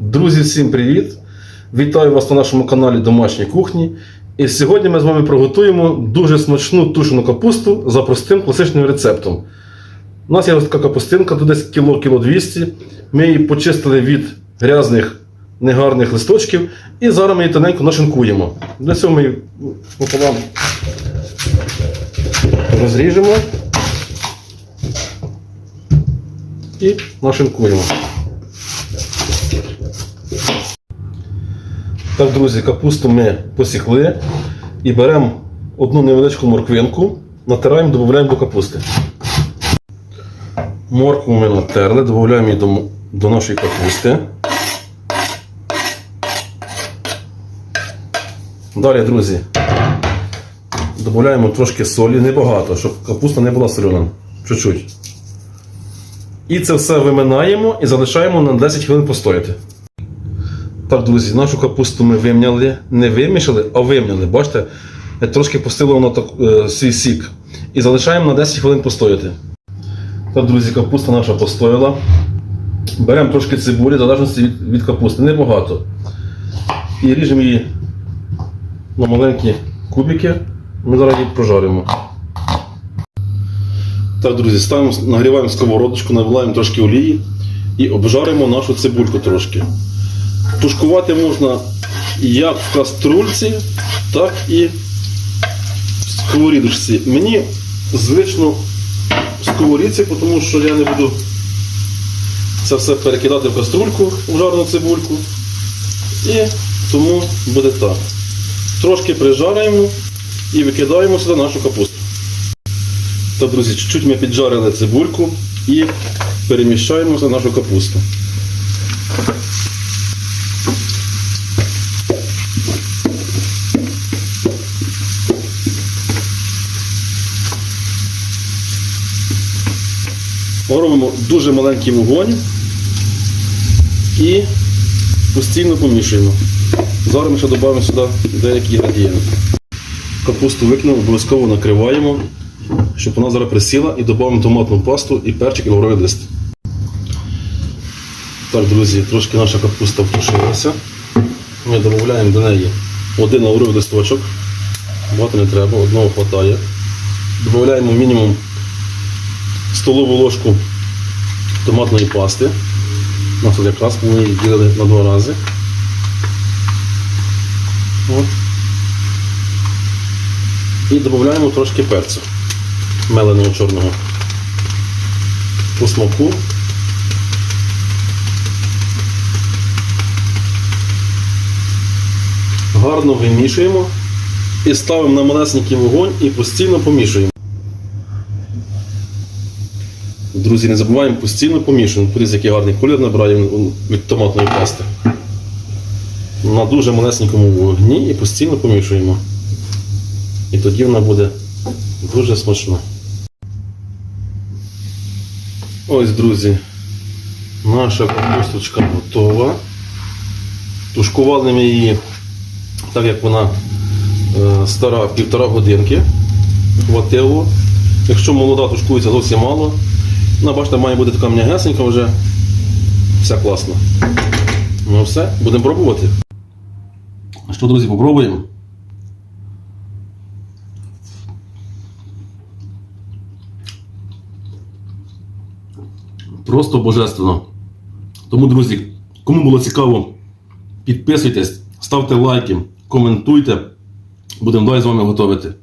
Друзі, всім привіт! Вітаю вас на нашому каналі Домашній кухні. І сьогодні ми з вами приготуємо дуже смачну тушену капусту за простим класичним рецептом. У нас є ось така капустинка, тут десь кіло кіло 200. Ми її почистили від грязних, негарних листочків і зараз ми її тоненько нашинкуємо. Для цього ми її пополам розріжемо і нашинкуємо. Так, друзі, капусту ми посікли і беремо одну невеличку морквинку, натираємо, додаємо до капусти. Моркву ми натерли, додаємо її до, до нашої капусти. Далі, друзі, додаємо трошки солі, небагато, щоб капуста не була солена. Чуть-чуть. І це все виминаємо і залишаємо на 10 хвилин постояти. Так, друзі, нашу капусту ми вимняли, не вимішали, а вимняли. Бачите, трошки пустило воно так, е, свій сік. І залишаємо на 10 хвилин постояти. Так, друзі, капуста наша постояла. Беремо трошки цибулі, в залежності від, від капусти, небагато. І ріжемо її на маленькі кубики. Ми зараз її прожаримо. Так, друзі, ставимо, нагріваємо сковородочку, наливаємо трошки олії і обжаримо нашу цибульку трошки. Тушкувати можна як в каструльці, так і в сковорідочці. Мені звично в сковорідці, тому що я не буду це все перекидати в каструльку в жарну цибульку. І тому буде так. Трошки прижарюємо і викидаємо сюди нашу капусту. Так, друзі, чуть-чуть ми піджарили цибульку і переміщаємо сюди нашу капусту. Робимо дуже маленький вогонь і постійно помішуємо. Зараз ми ще додамо сюди деякі інгредієнти. Капусту викинемо, обов'язково накриваємо, щоб вона зараз присіла і додамо томатну пасту і перчик і лавровий лист. Так, друзі, трошки наша капуста втушилася. Ми додаємо до неї один лавровий листочок. Багато не треба, одного вистачає. Додаємо мінімум столову ложку томатної пасти. У нас тут якраз ми її ділили на два рази. От. І додаємо трошки перцю меленого чорного. По смаку. Гарно вимішуємо і ставимо на малесенький вогонь і постійно помішуємо. Друзі, не забуваємо постійно помішуємо. Подивіться, який гарний колір набирає від томатної пасти. На дуже малесенькому вогні і постійно помішуємо. І тоді вона буде дуже смачна. Ось, друзі, наша капусточка готова. Тушкували ми її, так як вона е, стара півтора годинки. Хватило. Якщо молода тушкується зовсім мало, вона, бачите, має бути така м'ягесенька вже. Вся класна. Ну все, будемо пробувати. Що, друзі, попробуємо? Просто божественно. Тому, друзі, кому було цікаво, підписуйтесь, ставте лайки, коментуйте. Будемо далі з вами готувати.